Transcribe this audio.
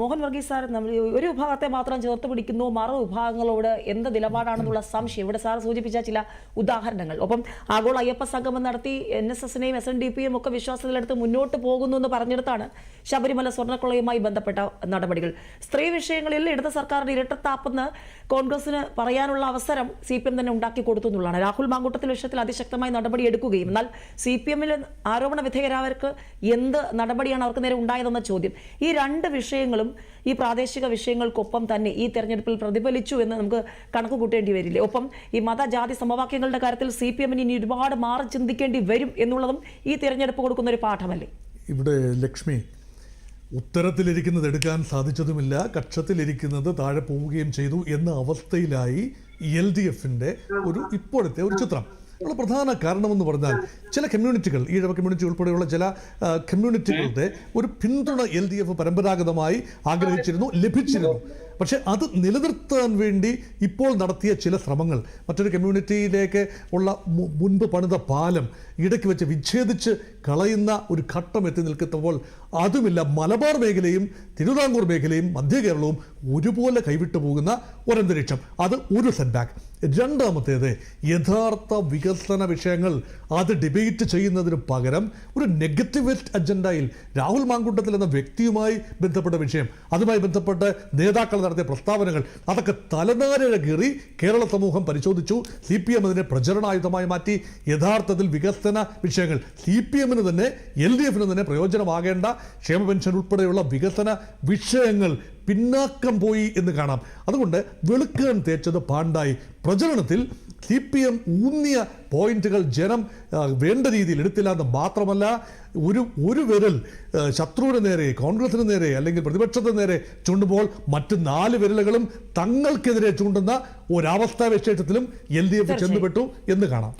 Mohan Varghese sir നമ്മൾ ഒരു വിഭാഗത്തെ മാത്രം ചേർത്ത് പിടിക്കുന്നു. മറു വിഭാഗങ്ങളോട് എന്ത് നിലപാടാണെന്നുള്ള സംശയം? ഇവിടെ സാർ സൂചിപ്പിച്ച ചില ഉദാഹരണങ്ങൾ. ഒപ്പം ആഗോള അയ്യപ്പ സംഗമം നടത്തി എൻ എസ് എസിനെയും എസ് എൻ ഡി പിയും ഒക്കെ വിശ്വാസത്തിലെടുത്ത് മുന്നോട്ട് പോകുന്നു എന്ന് പറഞ്ഞെടുത്താണ് ശബരിമല സ്വർണക്കൊള്ളയുമായി ബന്ധപ്പെട്ട നടപടികൾ. സ്ത്രീ വിഷയങ്ങളിൽ ഇടത് സർക്കാരിന്റെ ഇരട്ടത്താപ്പെന്ന് കോൺഗ്രസിന് പറയാനുള്ള അവസരം സി പി എം തന്നെ ഉണ്ടാക്കി കൊടുത്തു എന്നുള്ളതാണ്. രാഹുൽ മാങ്കൂട്ടത്തിൽ വിഷയത്തിൽ അതിശക്തമായി നടപടി എടുക്കുകയും എന്നാൽ സി പി എമ്മിൽ ആരോപണ വിധേയരായവർക്ക് എന്ത് നടപടിയാണ് അവർക്ക് നേരെ ഉണ്ടായതെന്ന ചോദ്യം. ഈ രണ്ട് വിഷയങ്ങളും ഈ പ്രാദേശിക വിഷയങ്ങൾക്കൊപ്പം തന്നെ ഈ തെരഞ്ഞെടുപ്പിൽ പ്രതിഫലിച്ചു എന്ന് നമുക്ക് കണക്ക് കൂട്ടേണ്ടി വരില്ലേ? ഒപ്പം ഈ മതജാതി സമവാക്യങ്ങളുടെ കാര്യത്തിൽ സി പി എമ്മിന് ഇനി ഒരുപാട് മാറി ചിന്തിക്കേണ്ടി വരും എന്നുള്ളതും ഈ തെരഞ്ഞെടുപ്പ് കൊടുക്കുന്ന ഒരു പാഠമല്ലേ? ഇവിടെ ലക്ഷ്മി ഉത്തരത്തിലിരിക്കുന്നത് എടുക്കാൻ സാധിച്ചതുമില്ല. കക്ഷത്തിലിരിക്കുന്നത് താഴെ പോവുകയും ചെയ്തു എന്ന അവസ്ഥയിലായി എൽ ഡി എഫിന്റെ ഒരു ഇപ്പോഴത്തെ ഒരു ചിത്രം. ഉള്ള പ്രധാന കാരണമെന്ന് പറഞ്ഞാൽ ചില കമ്മ്യൂണിറ്റികൾ ഈഴവ കമ്മ്യൂണിറ്റി ഉൾപ്പെടെയുള്ള ചില കമ്മ്യൂണിറ്റികളുടെ ഒരു പിന്തുണ എൽ ഡി എഫ് പരമ്പരാഗതമായി ആഗ്രഹിച്ചിരുന്നു ലഭിച്ചിരുന്നു. പക്ഷെ അത് നിലനിർത്താൻ വേണ്ടി ഇപ്പോൾ നടത്തിയ ചില ശ്രമങ്ങൾ. മറ്റൊരു കമ്മ്യൂണിറ്റിയിലേക്ക് ഉള്ള മുൻപ് പണിത പാലം ഇടയ്ക്ക് വെച്ച് വിച്ഛേദിച്ച് കളയുന്ന ഒരു ഘട്ടം എത്തി നിൽക്കുമ്പോൾ അതുമില്ല മലബാർ മേഖലയും തിരുവിതാംകൂർ മേഖലയും മധ്യ കേരളവും ഒരുപോലെ കൈവിട്ടു പോകുന്ന ഒരന്തരീക്ഷം. അത് ഒരു സെറ്റ്ബാക്ക് രണ്ടാമത്തേത് യഥാർത്ഥ വികസന വിഷയങ്ങൾ അത് ഡിബേറ്റ് ചെയ്യുന്നതിന് പകരം ഒരു നെഗറ്റിവിസ്റ്റ് അജണ്ടയിൽ രാഹുൽ മാങ്കുട്ടത്തിൽ എന്ന വ്യക്തിയുമായി ബന്ധപ്പെട്ട വിഷയം. അതുമായി ബന്ധപ്പെട്ട് നേതാക്കൾ നടത്തിയ പ്രസ്താവനകൾ. അതൊക്കെ തലനാരിഴ കീറി കേരള സമൂഹം പരിശോധിച്ചു. സി പി എം അതിനെ പ്രചരണായുധമായി മാറ്റി. യഥാർത്ഥത്തിൽ വികസന വിഷയങ്ങൾ. സി പി എമ്മിന് തന്നെ എൽ ഡി എഫിന് തന്നെ പ്രയോജനമാകേണ്ട. ക്ഷേമ പെൻഷൻ ഉൾപ്പെടെയുള്ള വികസന വിഷയങ്ങൾ പിന്നാക്കം പോയി എന്ന് കാണാം. അതുകൊണ്ട് വെളുക്കാൻ തേച്ചത് പാണ്ടായി. പ്രചരണത്തിൽ സി പി എം ഊന്നിയ പോയിന്റുകൾ ജനം വേണ്ട രീതിയിൽ എടുത്തില്ല എന്ന് മാത്രമല്ല ഒരു ഒരു വിരൽ ശത്രുവിന് നേരെ കോൺഗ്രസിന് നേരെ അല്ലെങ്കിൽ പ്രതിപക്ഷത്തിന് നേരെ ചൂണ്ടുമ്പോൾ മറ്റ് നാല് വിരലുകളും തങ്ങൾക്കെതിരെ ചൂണ്ടുന്ന ഒരവസ്ഥാ വിശേഷത്തിലും എൽ ഡി എഫ് ചെന്നുപെട്ടു എന്ന് കാണാം.